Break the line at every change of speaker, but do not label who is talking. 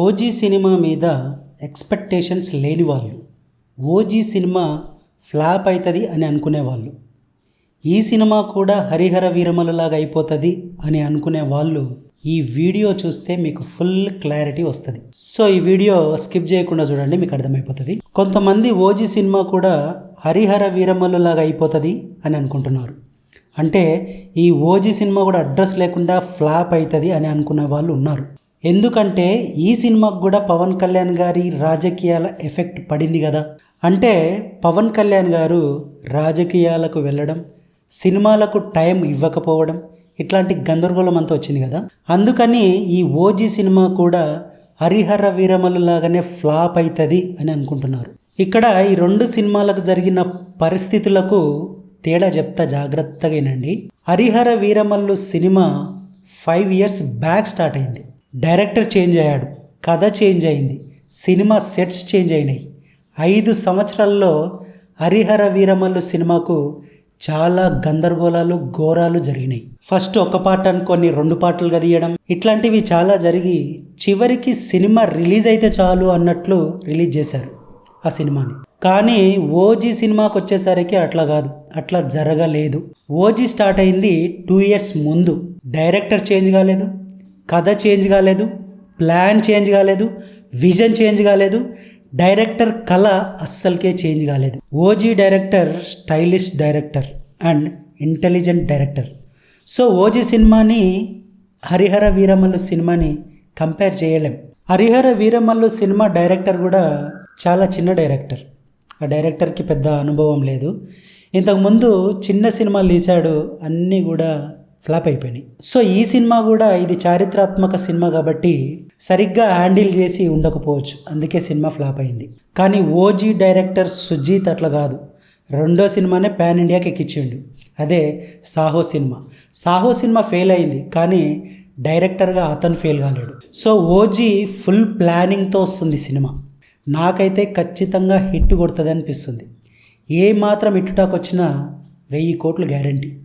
OG cinema మీద expectations లేని వాళ్ళు. ఓజీ సినిమా ఫ్లాప్ అవుతుంది అని అనుకునేవాళ్ళు ఈ సినిమా కూడా హరిహర వీరమలలాగా అయిపోతుంది అని అనుకునే వాళ్ళు ఈ వీడియో చూస్తే మీకు ఫుల్ క్లారిటీ వస్తుంది. సో ఈ వీడియో స్కిప్ చేయకుండా చూడండి మీకు అర్థమైపోతుంది. కొంతమంది ఓజీ సినిమా కూడా హరిహర వీరమల్లులాగా అయిపోతుంది అని అనుకుంటున్నారు. అంటే ఈ ఓజీ సినిమా కూడా అడ్రస్ లేకుండా ఫ్లాప్ అవుతుంది అని అనుకునే వాళ్ళు ఉన్నారు. ఎందుకంటే ఈ సినిమాకు కూడా పవన్ కళ్యాణ్ గారి రాజకీయాల ఎఫెక్ట్ పడింది కదా. అంటే పవన్ కళ్యాణ్ గారు రాజకీయాలకు వెళ్ళడం సినిమాలకు టైం ఇవ్వకపోవడం ఇట్లాంటి గందరగోళం అంతా వచ్చింది కదా. అందుకని ఈ ఓజీ సినిమా కూడా హరిహర వీరమలు లాగానే ఫ్లాప్ అవుతుంది అని అనుకుంటున్నారు. ఇక్కడ ఈ రెండు సినిమాలకు జరిగిన పరిస్థితులకు తేడా చెప్తా జాగ్రత్తగా వినండి Harihara Veeramallu cinema five years back start అయింది. డైరెక్టర్ చేంజ్ అయ్యాడు కథ చేంజ్ అయింది సినిమా సెట్స్ చేంజ్ అయినాయి. ఐదు సంవత్సరాల్లో హరిహర వీరమల్లు సినిమాకు చాలా గందరగోళాలు ఘోరాలు జరిగినాయి. ఫస్ట్ ఒక పాట అనుకొని రెండు పాటలుగా తీయడం ఇట్లాంటివి చాలా జరిగి చివరికి సినిమా రిలీజ్ అయితే చాలు అన్నట్లు రిలీజ్ చేశారు ఆ సినిమాని. కానీ ఓజీ సినిమాకి వచ్చేసరికి అట్లా కాదు అట్లా జరగలేదు. ఓజీ స్టార్ట్ అయింది టూ ఇయర్స్ ముందు. డైరెక్టర్ చేంజ్ కాలేదు. కథ చేంజ్ కాలేదు ప్లాన్ చేంజ్ కాలేదు విజన్ చేంజ్ కాలేదు డైరెక్టర్ కళ అస్సలకే చేంజ్ కాలేదు. OG director stylish director and intelligent director. So OG సినిమాని హరిహర వీరమల్లు సినిమాని కంపేర్ చేయలేం. హరిహర వీరమల్లు సినిమా డైరెక్టర్ కూడా చాలా చిన్న డైరెక్టర్. ఆ డైరెక్టర్కి పెద్ద అనుభవం లేదు. ఇంతకుముందు చిన్న సినిమాలు తీశాడు అన్నీ కూడా ఫ్లాప్ అయిపోయినాయి. సో ఈ సినిమా కూడా ఇది చారిత్రాత్మక సినిమా కాబట్టి సరిగ్గా హ్యాండిల్ చేసి ఉండకపోవచ్చు. అందుకే సినిమా ఫ్లాప్ అయింది. కానీ ఓజీ డైరెక్టర్ సుజీత్ అట్లా కాదు. రెండో సినిమానే పాన్ ఇండియాకి ఎక్కించిండు అదే Saaho cinema. Saaho cinema fail అయింది. కానీ డైరెక్టర్గా అతను ఫెయిల్ కాలేడు. సో ఓజీ ఫుల్ ప్లానింగ్తో వస్తుంది సినిమా. నాకైతే ఖచ్చితంగా హిట్ కొడుతుంది అనిపిస్తుంది. ఏ మాత్రం హిట్ వచ్చినా వెయ్యి కోట్లు గ్యారంటీ.